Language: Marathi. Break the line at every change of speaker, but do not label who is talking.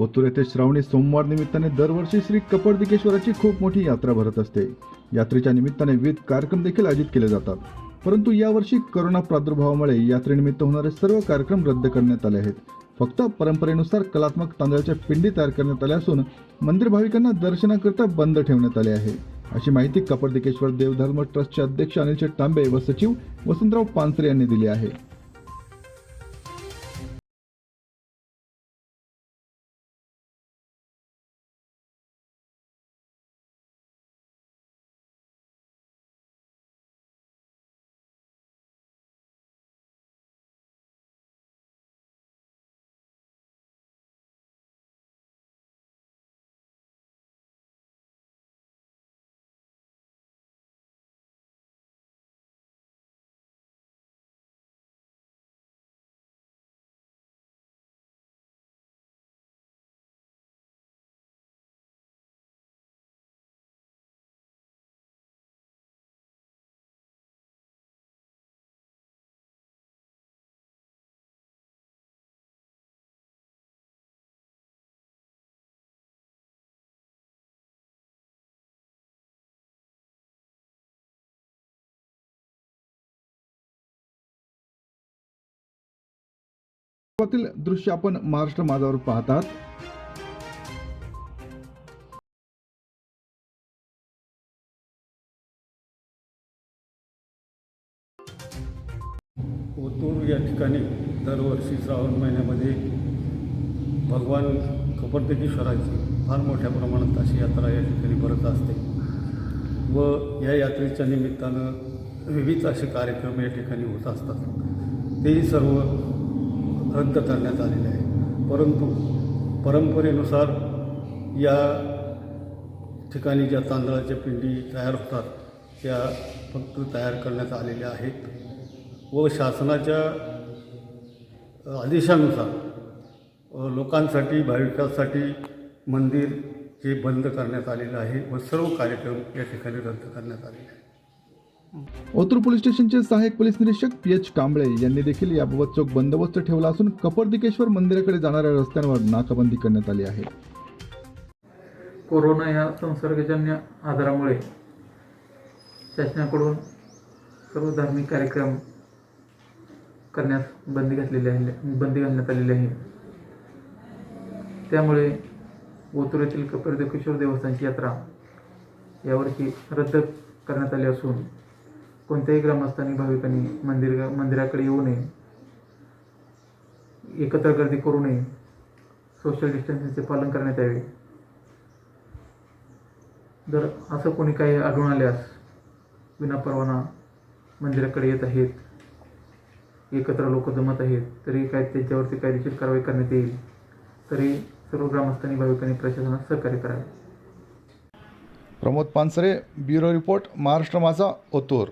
ओतूर येथे श्रावणी सोमवार निमित्ताने दरवर्षी श्री कपडदिकेश्वराची खूप मोठी यात्रा भरत असते. यात्रेच्या निमित्ताने विविध कार्यक्रम देखील आयोजित केले जातात. परंतु यावर्षी करोना प्रादुर्भावामुळे यात्रेनिमित्त होणारे सर्व कार्यक्रम रद्द करण्यात आले आहेत. फक्त परंपरेनुसार कलात्मक तांदळाच्या पिंडी तयार करण्यात आल्या असून मंदिर भाविकांना दर्शनाकरता बंद ठेवण्यात आले आहे. अशी माहिती कपडदिकेश्वर देवधर्म ट्रस्टचे अध्यक्ष अनिल शेठ तांबे व सचिव वसंतराव पानसरे यांनी दिली आहे. दृश्य आपण महाराष्ट्र माझावर पाहतात.
ओतूर या ठिकाणी दरवर्षी श्रावण महिन्यामध्ये भगवान कपर्दकेश्वराची फार मोठ्या प्रमाणात अशी यात्रा या ठिकाणी भरत असते. व या यात्रेच्या निमित्तानं विविध असे कार्यक्रम या ठिकाणी होत असतात. तेही सर्व रद्द करण्यात आलेले आहे. परंतु परंपरेनुसार या ठिकाणी ज्या तांदळाच्या पिंडी तयार होतात त्या फक्त तयार करण्यात आलेल्या आहेत व शासनाच्या आदेशानुसार लोकांसाठी भाविकांसाठी मंदिर हे बंद करण्यात आलेलं आहे व सर्व कार्यक्रम या ठिकाणी रद्द करण्यात आलेले आहे
ओतूर पोलीस स्टेशनचे सहाय्यक पोलीस निरीक्षक पी एच कांबळे यांनी देखील याबाबत चोख बंदोबस्त ठेवला असून कपर्दिकेश्वर मंदिराकडे जाणाऱ्या रस्त्यांवर नाकाबंदी करण्यात आली आहे.
कोरोना या संसर्गजन्य आजारामुळे शासनाकडून सर्व धार्मिक कार्यक्रम करण्यास बंदी घातलेली आहे बंदी घालण्यात आलेली आहे. त्यामुळे ओतूर येथील कपिलदेवेश्वर देवस्थानची यात्रा यावर्षी रद्द करण्यात आली असून कोणत्याही ग्रामस्थांनी भाविकांनी मंदिर मंदिराकडे येऊ नये. एकत्र गर्दी करू नये. सोशल डिस्टन्सिंगचे पालन करण्यात यावे. जर असं कोणी काही आढळून आल्यास विनापरवाना मंदिराकडे येत आहेत. एकत्र लोक जमत आहेत तरी काय त्यांच्यावरती कायदेशीर कारवाई करण्यात येईल. तरी सर्व ग्रामस्थांनी भाविकांनी प्रशासनास सहकार्य करावे.
Pramod Pansare bureau report Maharashtra Majha Otur.